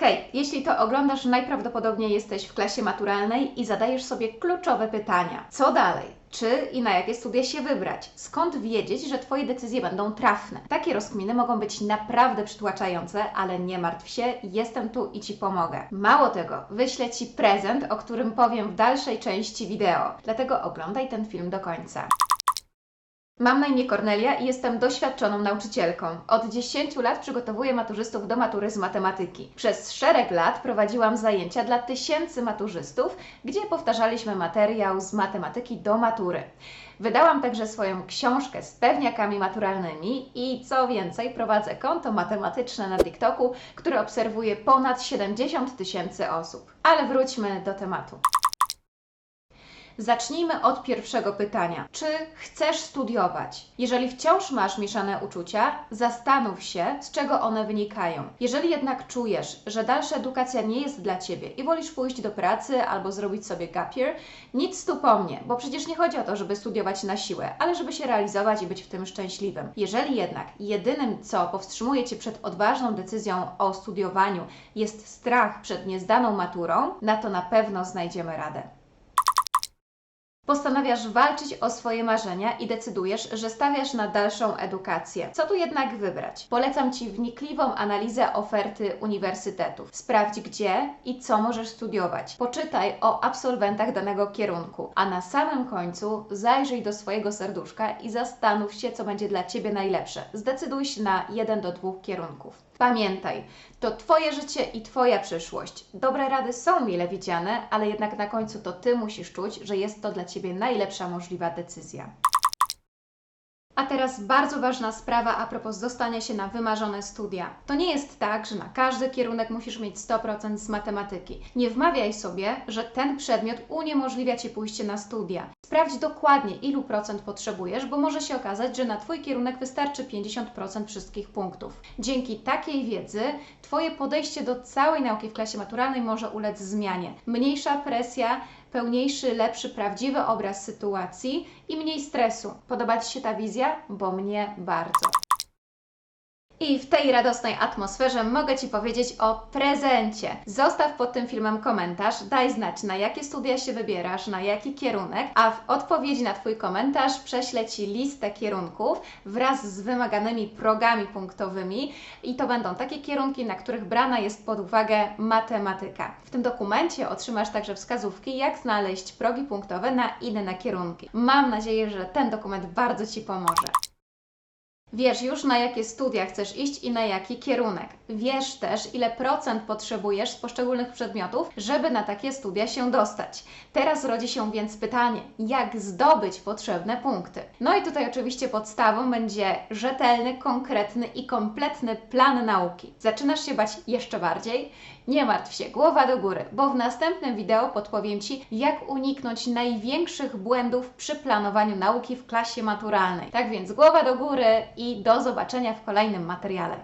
Hej, jeśli to oglądasz, najprawdopodobniej jesteś w klasie maturalnej i zadajesz sobie kluczowe pytania. Co dalej? Czy i na jakie studia się wybrać? Skąd wiedzieć, że Twoje decyzje będą trafne? Takie rozkminy mogą być naprawdę przytłaczające, ale nie martw się, jestem tu i Ci pomogę. Mało tego, wyślę Ci prezent, o którym powiem w dalszej części wideo. Dlatego oglądaj ten film do końca. Mam na imię Kornelia i jestem doświadczoną nauczycielką. Od 10 lat przygotowuję maturzystów do matury z matematyki. Przez szereg lat prowadziłam zajęcia dla tysięcy maturzystów, gdzie powtarzaliśmy materiał z matematyki do matury. Wydałam także swoją książkę z pewniakami maturalnymi i co więcej, prowadzę konto matematyczne na TikToku, które obserwuje ponad 70 tysięcy osób. Ale wróćmy do tematu. Zacznijmy od pierwszego pytania. Czy chcesz studiować? Jeżeli wciąż masz mieszane uczucia, zastanów się, z czego one wynikają. Jeżeli jednak czujesz, że dalsza edukacja nie jest dla Ciebie i wolisz pójść do pracy albo zrobić sobie gap year, nic tu po mnie, bo przecież nie chodzi o to, żeby studiować na siłę, ale żeby się realizować i być w tym szczęśliwym. Jeżeli jednak jedynym, co powstrzymuje Cię przed odważną decyzją o studiowaniu jest strach przed niezdaną maturą, na to na pewno znajdziemy radę. Postanawiasz walczyć o swoje marzenia i decydujesz, że stawiasz na dalszą edukację. Co tu jednak wybrać? Polecam Ci wnikliwą analizę oferty uniwersytetów. Sprawdź gdzie i co możesz studiować. Poczytaj o absolwentach danego kierunku, a na samym końcu zajrzyj do swojego serduszka i zastanów się, co będzie dla Ciebie najlepsze. Zdecyduj się na jeden do dwóch kierunków. Pamiętaj, to Twoje życie i Twoja przyszłość. Dobre rady są mile widziane, ale jednak na końcu to Ty musisz czuć, że jest to dla Ciebie najlepsza możliwa decyzja. A teraz bardzo ważna sprawa a propos dostania się na wymarzone studia. To nie jest tak, że na każdy kierunek musisz mieć 100% z matematyki. Nie wmawiaj sobie, że ten przedmiot uniemożliwia Ci pójście na studia. Sprawdź dokładnie, ilu procent potrzebujesz, bo może się okazać, że na Twój kierunek wystarczy 50% wszystkich punktów. Dzięki takiej wiedzy Twoje podejście do całej nauki w klasie maturalnej może ulec zmianie. Mniejsza presja, pełniejszy, lepszy, prawdziwy obraz sytuacji i mniej stresu. Podoba Ci się ta wizja? Bo mnie bardzo. I w tej radosnej atmosferze mogę Ci powiedzieć o prezencie. Zostaw pod tym filmem komentarz, daj znać na jakie studia się wybierasz, na jaki kierunek, a w odpowiedzi na Twój komentarz prześlę Ci listę kierunków wraz z wymaganymi progami punktowymi i to będą takie kierunki, na których brana jest pod uwagę matematyka. W tym dokumencie otrzymasz także wskazówki, jak znaleźć progi punktowe na inne kierunki. Mam nadzieję, że ten dokument bardzo Ci pomoże. Wiesz już, na jakie studia chcesz iść i na jaki kierunek. Wiesz też, ile procent potrzebujesz z poszczególnych przedmiotów, żeby na takie studia się dostać. Teraz rodzi się więc pytanie, jak zdobyć potrzebne punkty. No i tutaj oczywiście podstawą będzie rzetelny, konkretny i kompletny plan nauki. Zaczynasz się bać jeszcze bardziej? Nie martw się, głowa do góry, bo w następnym wideo podpowiem Ci, jak uniknąć największych błędów przy planowaniu nauki w klasie maturalnej. Tak więc głowa do góry i do zobaczenia w kolejnym materiale.